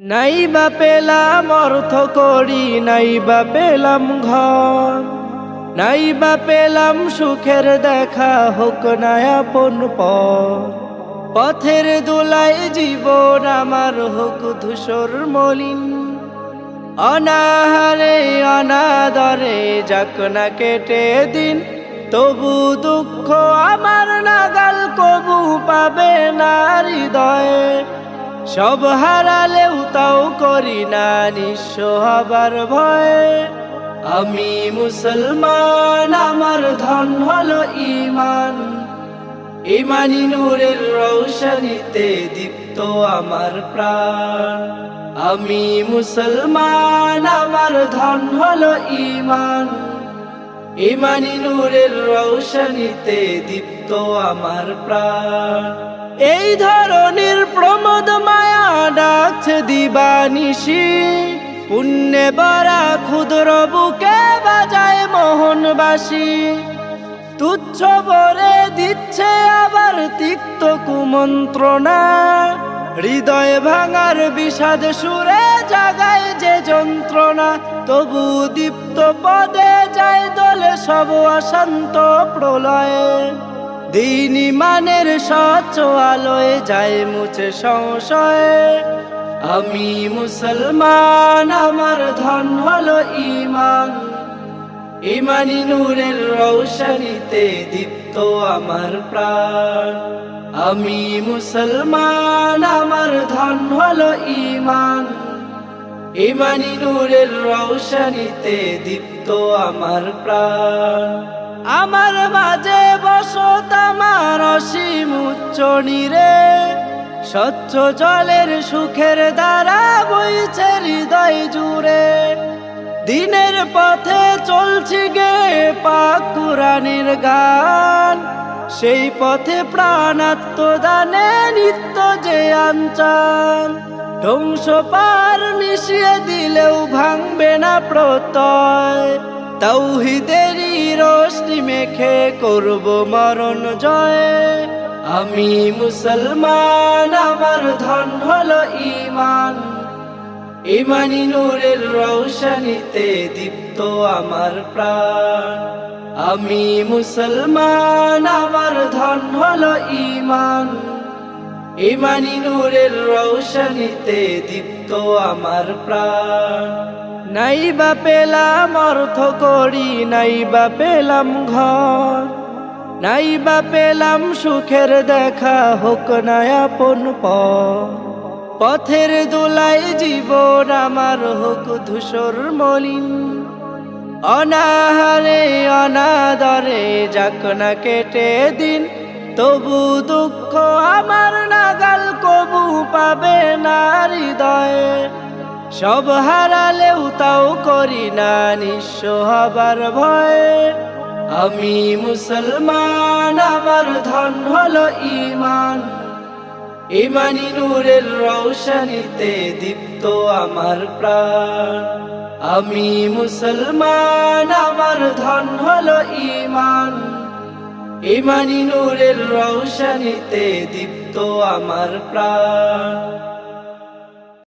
নাই বা পেলাম অর্থ করি নাই বা পেলাম ঘর। নাই বা পেলাম সুখের দেখা হোক না আপন পথের দোলাই জীবন আমার হোক ধূসর মলিন। অনাহারে, অনাদরে যাক না কেটে দিন, তবু দুঃখ আমার নাগাল কবু পাবে না হৃদয়ে। সব হারালেও তাও করি না, নিঃস্ব হবার ভয়ে। আমি মুসলমান, আমার ধন হলো ইমান ইমানি নূরের রৌশনীতে দীপ্ত আমার প্রাণ। আমি মুসলমান, আমার ধন হলো ইমান ইমানি নূরের রৌশনীতে দীপ্ত আমার প্রাণ। এই ধরনের দিবানিশি পুণ্যে বরা ক্ষুদ্র বুকে বাজায় মোহনবাসী। তুচ্ছ বরে দিচ্ছে আবার তিক্ত কুমন্ত্রণা। হৃদয় ভাঙার বিষাদ সুরে জাগায় যে যন্ত্রণা। তবু দীপ্ত পদে যায় দলে সব অশান্ত প্রলয়ে। দিনী মানের স্বচ্ছ আলোয় যায় মুছে সংশয়। আমি মুসলমান, আমার ধন হলো ইমান ইমানি নূরের রৌশনীতে দীপ্ত আমার প্রাণ। আমি মুসলমান, আমার ধন হলো ইমান ইমানি নূরের রৌশনীতে দীপ্ত আমার প্রাণ। আমার মাঝে বসত আমার অসীম উচ্চ নীরে। স্বচ্ছ জলের সুখের দ্বারা বইছে হৃদয় জুড়ে। দিনের পথে চলছি গে পাক কুরানের গান। সেই পথে প্রাণাত্মদানে নিত্য যে আঞ্চান। ধ্বংস পার মিশিয়ে দিলেও ভাঙবে না প্রত্যয়। তৌহিদেরই রোশনি মেখে করব মরণ জয়। আমি মুসলমান, আমার ধন হলো ইমান ইমানি নূরের রৌশনীতে দীপ্ত আমার প্রাণ। আমি মুসলমান, আমার ধন হলো ইমান ইমানি নূরের রৌশনীতে দীপ্ত আমার প্রাণ। নাই বা পেলাম অর্থ করি, নাই বা পেলাম ঘর। নাই বা পেলাম সুখের দেখা হোক না আপন পথের দোলাই জীবন আমার হোক ধূসর মলিন। অনাহারে, অনাদরে যাক না কেটে দিন, তবু দুঃখ আমার নাগাল কবু পাবে না হৃদয়ে। সব হারালেও তাও করি না নিঃস্ব হবার ভয়ে। আমি মুসলমান, আমার ধন হলো ইমান ইমানি নূরের রৌশনীতে দীপ্ত আমার প্রাণ। আমি মুসলমান, আমার ধন হলো ইমান ইমানি নূরের রৌশনীতে দীপ্ত আমার প্রাণ।